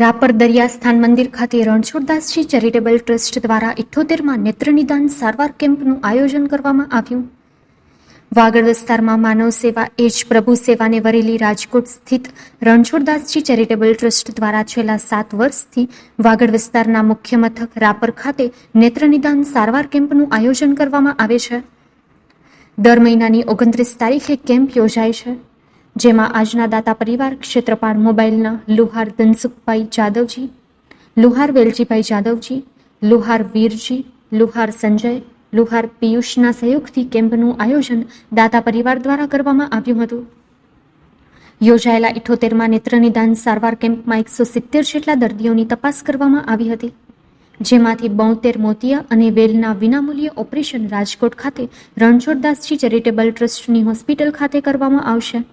રાપર દરિયા સ્થાન મંદિર ખાતે રણછોડદાસજી ચેરિટેબલ ટ્રસ્ટ દ્વારા ઇઠ્ઠોતેરમાં નેત્રનિદાન સારવાર કેમ્પનું આયોજન કરવામાં આવ્યું. વાગડ વિસ્તારમાં માનવ સેવા એ જ પ્રભુ સેવાને વરેલી રાજકોટ સ્થિત રણછોડદાસજી ચેરિટેબલ ટ્રસ્ટ દ્વારા છેલ્લા સાત વર્ષથી વાગડ વિસ્તારના મુખ્ય મથક રાપર ખાતે નેત્રનિદાન સારવાર કેમ્પનું આયોજન કરવામાં આવે છે. દર મહિનાની ઓગણત્રીસ તારીખે કેમ્પ યોજાય છે. જેમાં આજના દાતા પરિવાર ક્ષેત્રપાળ મોબાઈલના લુહાર ધનસુખભાઈ જાદવજી, લુહાર વેલજીભાઈ જાદવજી, લુહાર વીરજી, લુહાર સંજય, લુહાર પિયુષના સહયોગથી કેમ્પનું આયોજન દાતા પરિવાર દ્વારા કરવામાં આવ્યું હતું. યોજાયેલા ઇઠોતેરમાં નેત્રનિદાન સારવાર કેમ્પમાં એકસો સિત્તેર જેટલા દર્દીઓની તપાસ કરવામાં આવી હતી, જેમાંથી બોતેર મોતિયા અને વેલના વિનામૂલ્યે ઓપરેશન રાજકોટ ખાતે રણછોડદાસજી ચેરિટેબલ ટ્રસ્ટની હોસ્પિટલ ખાતે કરવામાં આવશે.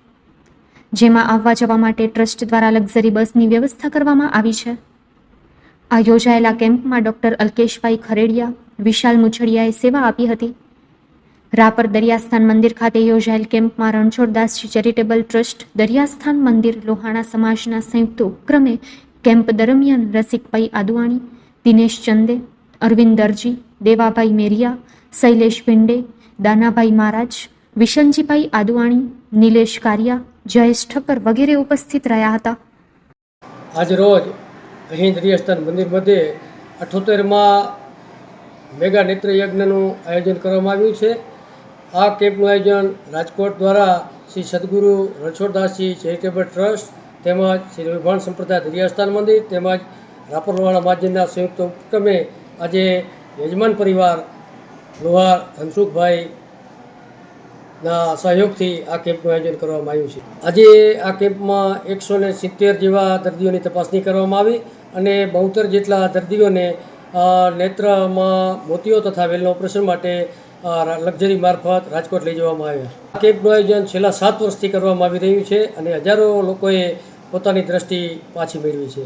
જેમાં આવવા જવા માટે ટ્રસ્ટ દ્વારા લક્ઝરી બસની વ્યવસ્થા કરવામાં આવી છે. આ યોજાયેલા કેમ્પમાં ડોક્ટર અલ્કેશભાઈ ખરેડિયા, વિશાલ મુછડિયાએ સેવા આપી હતી. રાપર દરિયાસ્થાન મંદિર ખાતે યોજાયેલ કેમ્પમાં રણછોડદાસજી ચેરિટેબલ ટ્રસ્ટ, દરિયાસ્થાન મંદિર, લોહાણા સમાજના સંયુક્ત ઉપક્રમે કેમ્પ દરમિયાન રસિકભાઈ આદુવાણી, દિનેશ ચંદે, અરવિંદ દરજી, દેવાભાઈ મેરિયા, શૈલેષ ભિંડે, દાનાભાઈ મહારાજ, વિશનજીભાઈ આદુવાણી, નિલેશ કારિયા જયેશ ઠક્કર વગેરે ઉપસ્થિત રહ્યા હતા. આજ રોજ અહીં દરિયાસ્થાન મંદિર મધ્યે અઠોતેરમાં મેગા નેત્ર યજ્ઞનું આયોજન કરવામાં આવ્યું છે. આ કેમ્પનું આયોજન રાજકોટ દ્વારા શ્રી સદગુરુ રણછોડદાસજી ચેરિટેબલ ટ્રસ્ટ તેમજ શ્રી વિભાણ સંપ્રદાય દરિયાસ્થાન મંદિર તેમજ રાપરવાળા માજીના સંયુક્ત ઉપક્રમે આજે યજમાન પરિવાર લોહાર ધનસુખભાઈ ના, સહયોગથી આ કેમ્પનું આયોજન કરવામાં આવ્યું છે. આજે આ કેમ્પમાં એકસો ને સિત્તેર જેવા દર્દીઓની તપાસણી કરવામાં આવી અને બોતેર જેટલા દર્દીઓને નેત્રમાં મોતીઓ તથા વેલના ઓપરેશન માટે લક્ઝરી મારફત રાજકોટ લઈ જવામાં આવ્યા. આ કેમ્પનું આયોજન છેલ્લા સાત વર્ષથી કરવામાં આવી રહ્યું છે અને હજારો લોકોએ પોતાની દ્રષ્ટિ પાછી મેળવી છે.